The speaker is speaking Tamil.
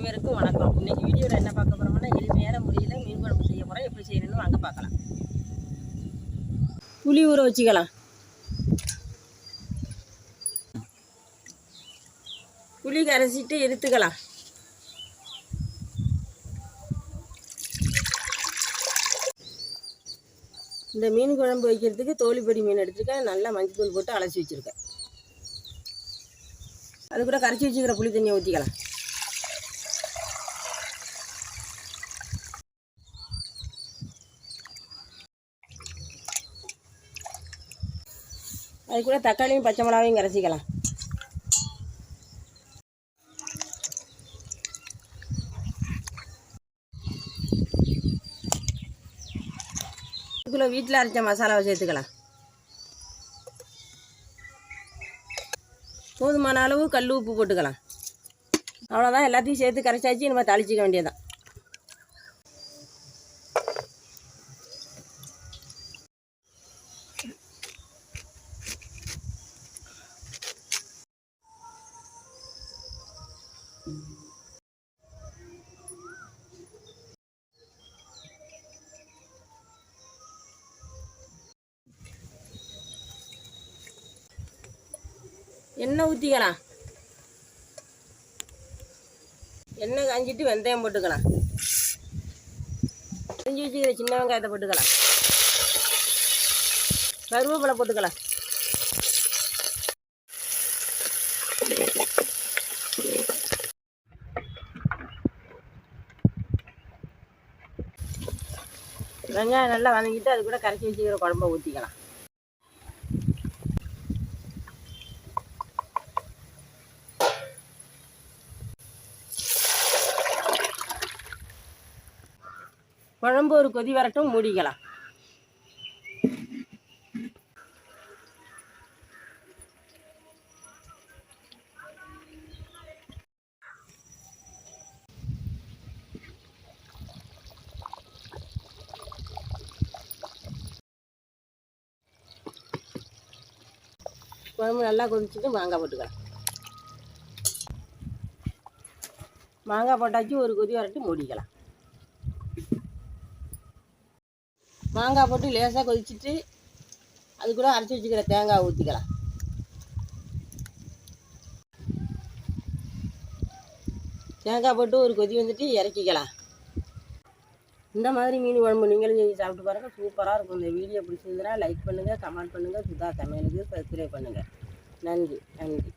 அனைவருக்கும் வணக்கம். இன்னைக்கு வீடியோவில் என்ன பார்க்க போகிறோம்னா எளிமையான முறையில் மீன் குழம்பு செய்ய போகிறோம் எப்படி செய்யணும்னு வாங்க பார்க்கலாம். புளி ஊற வச்சுக்கலாம். புளி கரைச்சிட்டு எடுத்துக்கலாம். இந்த மீன் குழம்பு வைக்கிறதுக்கு தோழிப்பொடி மீன் எடுத்துருக்கேன். நல்லா மஞ்சள் தூள் போட்டு அலசி வச்சுருக்கேன். அது கூட கரைச்சி வச்சுக்கிற புளி தண்ணியை ஊற்றிக்கலாம் அது கூட தக்காளியும் பச்சை மிளகாவையும் கரைச்சிக்கலாம் இதுக்குள்ளே வீட்டில் அரைச்ச மசாலாவை சேர்த்துக்கலாம். போதுமான அளவு கல் உப்பு போட்டுக்கலாம். அவ்வளோதான் எல்லாத்தையும் சேர்த்து கரைச்சாச்சு நம்ம தாளிச்சிக்க வேண்டியதான் எண்ணெய் ஊற்றிக்கலாம் எண்ணெய் காஞ்சிட்டு வெந்தயம் போட்டுக்கலாம். செஞ்சு வச்சுக்கிற சின்ன வெங்காயத்தை போட்டுக்கலாம். கருவேப்பிலை போட்டுக்கலாம். வெங்காயம் நல்லா வதங்கிட்டு அது கூட கரைச்சி வச்சுக்கிற குழம்ப ஊற்றிக்கலாம் குழம்பு ஒரு கொதி வரட்டும் மூடிக்கலாம். குழம்பு நல்லா கொதிச்சுட்டு மாங்காய் போட்டுக்கலாம். மாங்காய் போட்டாச்சு ஒரு கொதி வரட்டு மூடிக்கலாம். மாங்காய் போட்டு லேசாக கொதிச்சுட்டு அது கூட அரைச்சி வச்சுக்கிற தேங்காய் ஊற்றிக்கலாம் தேங்காய் போட்டு ஒரு கொதி வந்துட்டு இறக்கிக்கலாம். இந்த மாதிரி மீன் குழம்பு நீங்களும் செஞ்சு சாப்பிட்டு பாருங்கள் சூப்பராக இருக்கும். இந்த வீடியோ பிடிச்சிருந்தா லைக் பண்ணுங்கள் கமெண்ட் பண்ணுங்கள் சுதா சமையலுக்கு சப்ஸ்கிரைப் பண்ணுங்கள் நன்றி நன்றி.